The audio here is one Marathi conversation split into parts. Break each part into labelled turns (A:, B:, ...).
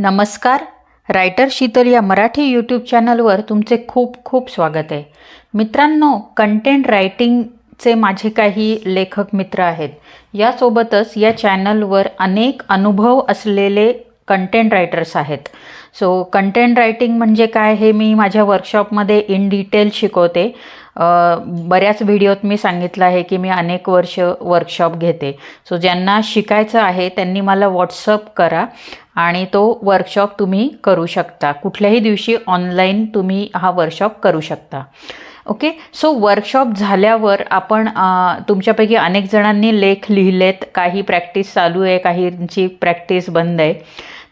A: नमस्कार. रायटर शीतल या मराठी यूट्यूब चॅनलवर तुमचे खूप खूप स्वागत आहे. मित्रांनो कंटेंट रायटिंगचे माझे काही लेखक मित्र आहेत. यासोबतच या चॅनलवर अनेक अनुभव असलेले कंटेंट रायटर्स आहेत. सो कंटेंट रायटिंग म्हणजे काय हे मी माझ्या वर्कशॉपमध्ये इन डिटेल शिकवते. बऱ्याच व्हिडिओत मी सांगितलं आहे की मी अनेक वर्ष वर्कशॉप घेते. सो ज्यांना शिकायचं आहे त्यांनी मला व्हॉट्सअप करा आणि तो वर्कशॉप तुम्ही करू शकता. कुठल्याही दिवशी ऑनलाईन तुम्ही हा वर्कशॉप करू शकता. ओके सो वर्कशॉप झाल्यावर आपण तुमच्यापैकी अनेक जणांनी लेख लिहिलेत. काही प्रॅक्टिस चालू आहे काहींची प्रॅक्टिस बंद आहे.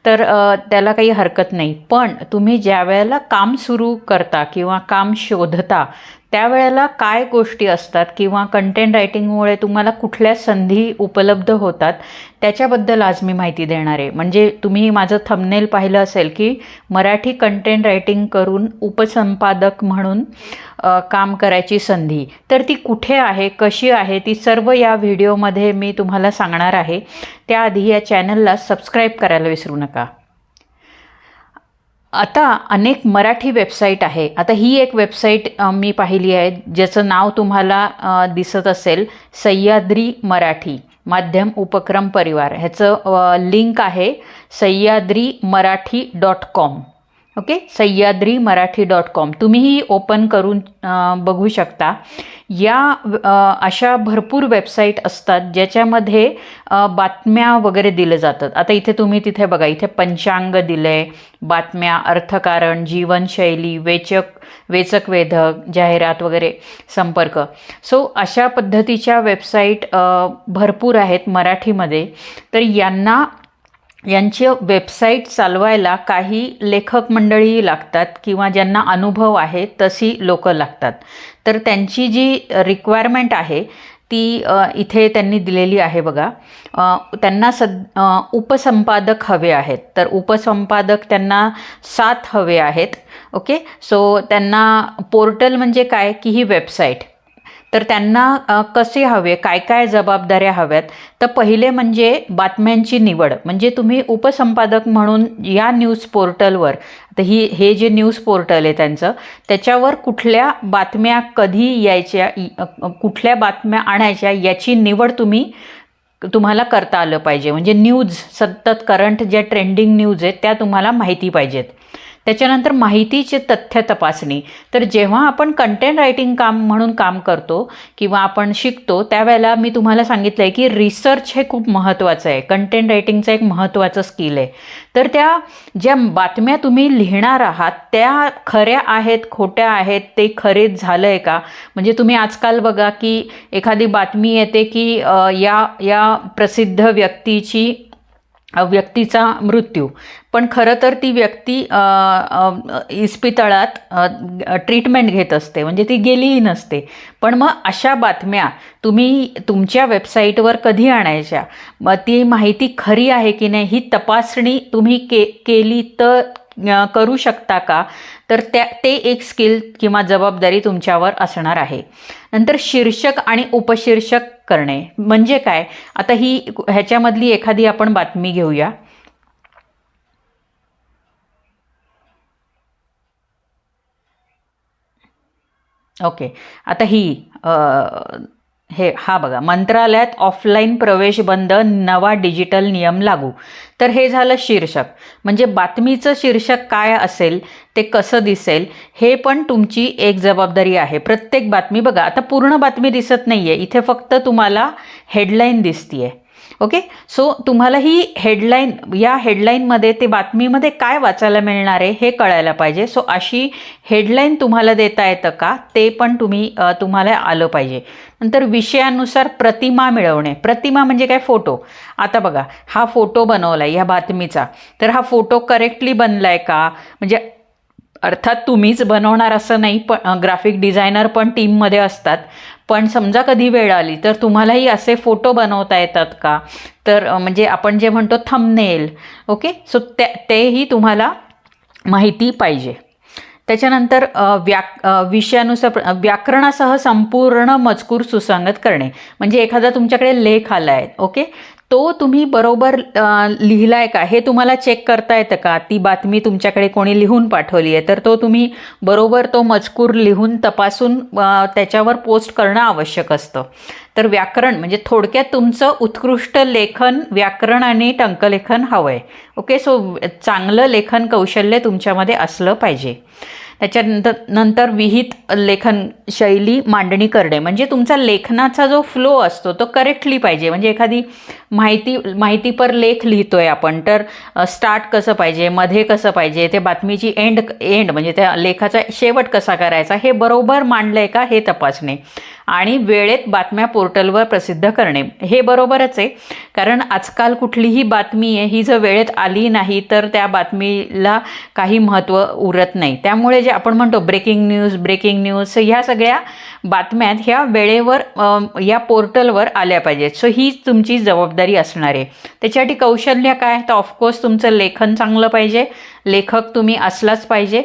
A: तर त्याला काही हरकत नाही. पण तुम्ही ज्या वेळेला काम सुरू करता किंवा काम शोधता त्यावेळेला काय गोष्टी असतात किंवा कंटेंट रायटिंगमुळे तुम्हाला कुठल्या संधी उपलब्ध होतात त्याच्याबद्दल आज मी माहिती देणार आहे. म्हणजे तुम्ही माझं थंबनेल पाहिलं असेल की मराठी कंटेंट रायटिंग करून उपसंपादक म्हणून काम करायची संधी. तर ती कुठे आहे कशी आहे ती सर्व या व्हिडिओमध्ये मी तुम्हाला सांगणार आहे. त्याआधी या चॅनलला सबस्क्राईब करायला विसरू नका. आता अनेक मराठी वेबसाईट आहे. आता ही एक वेबसाईट मी पाहिली आहे ज्याचं नाव तुम्हाला दिसत असेल सह्याद्री मराठी. माध्यम उपक्रम परिवार. ह्याचं लिंक आहे Sahyadri Marathi dot com okay Sahyadri Marathi dot com तुम्हीही ओपन करून बघू शकता. या अशा भरपूर वेबसाईट असतात ज्याच्यामध्ये बातम्या वगैरे दिले जातात. आता इथे तुम्ही तिथे बघा इथे पंचांग दिलं आहे बातम्या अर्थकारण जीवनशैली वेचक वेचक वेधक जाहिरात वगैरे संपर्क. सो अशा पद्धतीच्या वेबसाईट भरपूर आहेत मराठीमध्ये. तर यांना यांची वेबसाईट चालवायला काही लेखक मंडळी लागतात किंवा ज्यांना अनुभव आहे तशी लोकं लागतात. तर त्यांची जी रिक्वायरमेंट आहे ती इथे त्यांनी दिलेली आहे बघा. त्यांना सद उपसंपादक हवे आहेत. तर उपसंपादक त्यांना सात हवे आहेत. ओके? सो त्यांना पोर्टल म्हणजे काय? की ही वेबसाईट तर त्यांना कसे हवे काय काय जबाबदाऱ्या हव्यात? तर पहिले म्हणजे बातम्यांची निवड. म्हणजे तुम्ही उपसंपादक म्हणून या न्यूज पोर्टलवर तर ही हे जे न्यूज पोर्टल आहे त्यांचं त्याच्यावर कुठल्या बातम्या कधी यायच्या कुठल्या बातम्या आणायच्या याची निवड तुम्ही तुम्हाला करता आलं पाहिजे. म्हणजे न्यूज सतत करंट ज्या ट्रेंडिंग न्यूज आहेत त्या तुम्हाला माहिती पाहिजेत. त्याच्यानंतर माहितीची तथ्य तपासणी. तर जेव्हा आपण कंटेंट रायटिंग काम म्हणून काम करतो किंवा आपण शिकतो त्यावेळेला मी तुम्हाला सांगितलं आहे की रिसर्च हे खूप महत्त्वाचं आहे. कंटेंट रायटिंगचं एक महत्त्वाचं स्किल आहे. तर त्या ज्या बातम्या तुम्ही लिहिणार आहात त्या खऱ्या आहेत खोट्या आहेत ते खरेच झालं आहे का? म्हणजे तुम्ही आजकाल बघा की एखादी बातमी येते की या या प्रसिद्ध व्यक्तीची व्यक्तीचा मृत्यू. पण खरं तर ती व्यक्ती इस्पितळात ट्रीटमेंट घेत असते. म्हणजे ती गेलीही नसते. पण मग अशा बातम्या तुम्ही तुमच्या वेबसाईटवर कधी आणायच्या? मग ती माहिती खरी आहे की नाही ही तपासणी तुम्ही के केली तर करू शकता का? तर त्या ते एक स्किल किंवा जबाबदारी तुमच्यावर असणार आहे. नंतर शीर्षक आणि उपशीर्षक करणे. म्हणजे काय? आता ही ह्याच्यामधली एखादी आपण बातमी घेऊया. ओके. आता ही हे हा बघा मंत्रालयात ऑफलाईन प्रवेश बंद नवा डिजिटल नियम लागू. तर हे झालं शीर्षक. म्हणजे बातमीचं शीर्षक काय असेल ते कसं दिसेल हे पण तुमची एक जबाबदारी आहे. प्रत्येक बातमी बघा आता पूर्ण बातमी दिसत नाही आहे इथे फक्त तुम्हाला हेडलाईन दिसतीये. ओके सो तुम्हाला ही हेडलाईन या हेडलाईनमध्ये ते बातमीमध्ये काय वाचायला मिळणार आहे हे कळायला पाहिजे. सो अशी हेडलाईन तुम्हाला देता येतं का ते पण तुम्ही तुम्हाला आलं पाहिजे. नंतर विषयानुसार प्रतिमा मिळवणे. प्रतिमा म्हणजे काय? फोटो. आता बघा हा फोटो बनवला आहे ह्या बातमीचा. तर हा फोटो करेक्टली बनला आहे का? म्हणजे अर्थात तुम्हीच बनवणार असं नाही पण ग्राफिक डिझायनर पण टीममध्ये असतात. पण समजा कधी वेळ आली तर तुम्हालाही असे फोटो बनवता येतात का? तर म्हणजे आपण जे म्हणतो थंबनेल ओके सो त्या तेही तुम्हाला माहिती पाहिजे. त्याच्यानंतर व्या व्याक विषयानुसार व्याकरणासह संपूर्ण मजकूर सुसंगत करणे. म्हणजे एखादा तुमच्याकडे लेख आला आहे ओके? तो तुम्ही बरोबर लिहिला लिहिलाय का? हे तुम्हाला चेक करता येतं का? ती बातमी तुमच्याकडे कोणी लिहून पाठवली आहे? तर तो तुम्ही बरोबर तो मजकूर लिहून तपासून त्याच्यावर पोस्ट करणं आवश्यक असतं. तर व्याकरण म्हणजे थोडक्यात तुमचं उत्कृष्ट लेखन व्याकरण आणि टंकलेखन हवं आहे ओके सो चांगलं लेखन कौशल्य तुमच्यामध्ये असलं पाहिजे. त्याच्यानंतर नंतर विहित लेखन शैली मांडणी करणे. म्हणजे तुमचा लेखनाचा जो फ्लो असतो तो करेक्टली पाहिजे. म्हणजे एखादी माहिती माहितीपर लेख लिहितो आहे आपण तर स्टार्ट कसं पाहिजे मध्ये कसं पाहिजे ते बातमीची एंड एंड म्हणजे त्या लेखाचा शेवट कसा करायचा हे बरोबर मांडलं आहे का हे तपासणे. आणि वेळेत बातम्या पोर्टलवर प्रसिद्ध करणे. हे बरोबरच आहे. कारण आजकाल कुठलीही बातमी आहे ही जर वेळेत आली नाही तर त्या बातमीला काही महत्त्व उरत नाही. त्यामुळे जे आपण म्हणतो ब्रेकिंग न्यूज ब्रेकिंग न्यूज ह्या सगळ्या बातम्यात ह्या वेळेवर या पोर्टलवर आल्या पाहिजेत. सो ही तुमची जबाबदारी असणार आहे. त्याच्यासाठी कौशल्य काय? तर ऑफकोर्स तुमचं लेखन चांगलं पाहिजे. लेखक तुम्ही असलाच पाहिजे.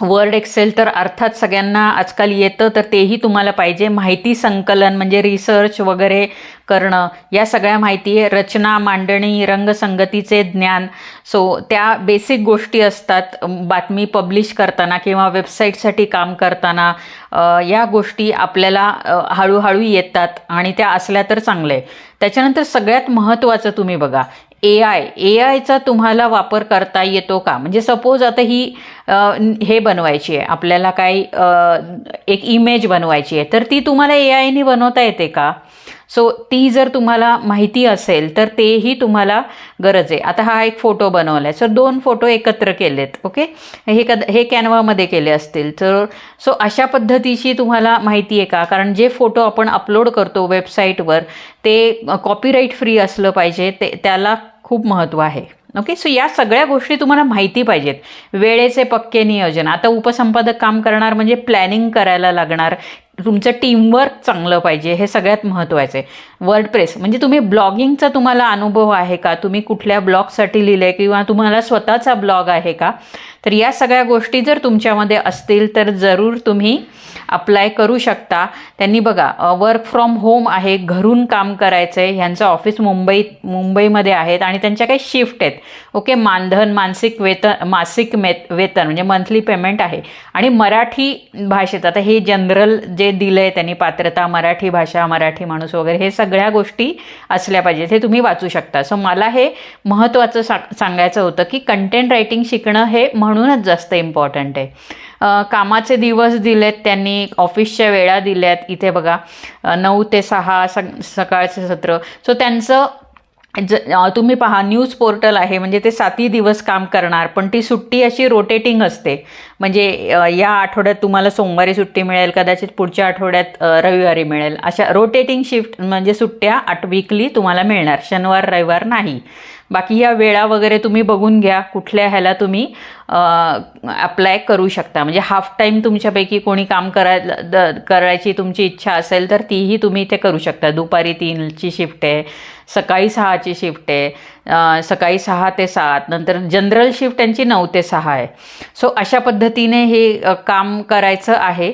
A: वर्ड एक्सेल तर अर्थात सगळ्यांना आजकाल येतं तर तेही तुम्हाला पाहिजे. माहिती संकलन म्हणजे रिसर्च वगैरे करणं या सगळ्या माहिती रचना मांडणी रंगसंगतीचे ज्ञान. सो त्या बेसिक गोष्टी असतात. बातमी पब्लिश करताना किंवा वेबसाईटसाठी काम करताना या गोष्टी आपल्याला हळूहळू येतात आणि त्या असल्या तर चांगलं. आहे त्याच्यानंतर सगळ्यात महत्त्वाचं तुम्ही बघा. ए आय ए आयचा तुम्हाला वापर करता येतो का? म्हणजे सपोज आता ही हे बनवायची आहे. आपल्याला काही एक इमेज बनवायची आहे. तर ती तुम्हाला ए आयनी बनवता येते का? सो ती जर तुम्हाला माहिती असेल तर तेही तुम्हाला गरज आहे. आता हा एक फोटो बनवला आहे सर दोन फोटो एकत्र केलेत ओके हे कद हे कॅनवामध्ये केले असतील. तर सो अशा पद्धतीची तुम्हाला माहिती आहे का? कारण जे फोटो आपण अपलोड करतो वेबसाईटवर ते कॉपीराईट फ्री असलं पाहिजे ते त्याला खूप महत्त्व आहे. ओके सो या सगळ्या गोष्टी तुम्हाला माहिती पाहिजेत. वेळेचे पक्के नियोजन. आता उपसंपादक काम करणार म्हणजे प्लॅनिंग करायला लागणार. तुमचं टीमवर्क चांगलं पाहिजे हे सगळ्यात महत्त्वाचं आहे. वर्डप्रेस म्हणजे तुम्ही ब्लॉगिंगचा तुम्हाला अनुभव आहे का? तुम्ही कुठल्या ब्लॉगसाठी लिहिलं आहे किंवा तुम्हाला स्वतःचा ब्लॉग आहे का? तर या सगळ्या गोष्टी जर तुमच्यामध्ये असतील तर जरूर तुम्ही अप्लाय करू शकता. त्यांनी बघा वर्क फ्रॉम होम आहे घरून काम करायचं आहे ह्यांचं ऑफिस मुंबईत मुंबईमध्ये आहेत आणि त्यांच्या काही शिफ्ट आहेत. ओके मानधन मानसिक वेतन मासिक मे वेतन म्हणजे मंथली पेमेंट आहे. आणि मराठी भाषेत आता हे जनरल जे दिलं आहे त्यांनी पात्रता मराठी भाषा मराठी माणूस वगैरे हे सगळ्या गोष्टी असल्या पाहिजेत हे तुम्ही वाचू शकता. सो मला हे महत्त्वाचं सा सांगायचं होतं की कंटेंट रायटिंग शिकणं हे म्हणूनच जास्त इम्पॉर्टंट आहे. कामाचे दिवस दिलेत त्यांनी ऑफिसच्या वेळा दिल्यात. इथे बघा नऊ ते सहा सक सकाळचे सत्र. सो त्यांचं ज तुम्ही पहा न्यूज पोर्टल आहे म्हणजे ते सातही दिवस काम करणार पण ती सुट्टी अशी रोटेटिंग असते. म्हणजे या आठवड्यात तुम्हाला सोमवारी सुट्टी मिळेल कदाचित पुढच्या आठवड्यात रविवारी मिळेल. अशा रोटेटिंग शिफ्ट म्हणजे सुट्ट्या आठ वीकली तुम्हाला मिळणार शनिवार रविवार नाही. बाकी या वेळा वगैरे तुम्ही बघून घ्या कुठल्या ह्याला तुम्ही अप्लाय करू शकता. म्हणजे हाफ टाईम तुमच्यापैकी कोणी काम करायला द करायची तुमची इच्छा असेल तर तीही तुम्ही इथे करू शकता. दुपारी तीनची शिफ्ट आहे सकाळी सहाची शिफ्ट आहे सकाळी सहा ते सात नंतर जनरल शिफ्ट त्यांची नऊ ते सहा आहे. सो अशा पद्धतीने हे काम करायचं आहे.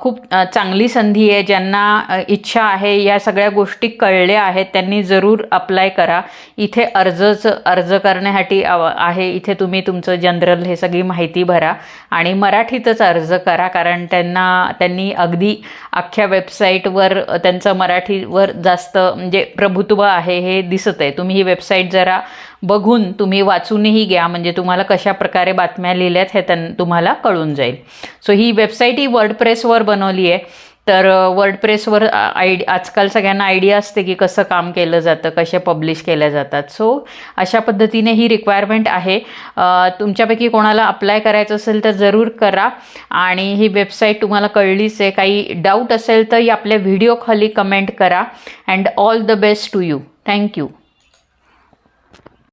A: खूप चांगली संधी आहे. ज्यांना इच्छा आहे या सगळ्या गोष्टी कळल्या आहेत त्यांनी जरूर अप्लाय करा. इथे अर्जच अर्ज करण्यासाठी आहे. इथे तुम्ही तुमचं जनरल हे सगळी माहिती भरा आणि मराठीतच अर्ज करा कारण त्यांना त्यांनी अगदी अख्ख्या वेबसाईटवर त्यांचं मराठीवर जास्त म्हणजे प्रभुत्व आहे हे दिसत आहे तुम्ही ही वेबसाईट जरा बघून तुम्ही वाचूनही घ्या म्हणजे तुम्हाला कशा प्रकारे बातम्या लिहिल्यात हे त्यां तुम्हाला कळून जाईल. सो ही वेबसाईट ही वर्डप्रेसवर बनवली आहे. तर वर्डप्रेसवर आयडी आजकाल सगळ्यांना आयडिया असते की कसं काम केलं जातं कसे पब्लिश केल्या जातात. सो अशा पद्धतीने ही रिक्वायरमेंट आहे. तुमच्यापैकी कोणाला अप्लाय करायचं असेल तर जरूर करा. आणि ही वेबसाईट तुम्हाला कळलीच आहे. काही डाऊट असेल तर आपल्या व्हिडिओ खाली कमेंट करा. And all the best to you thank you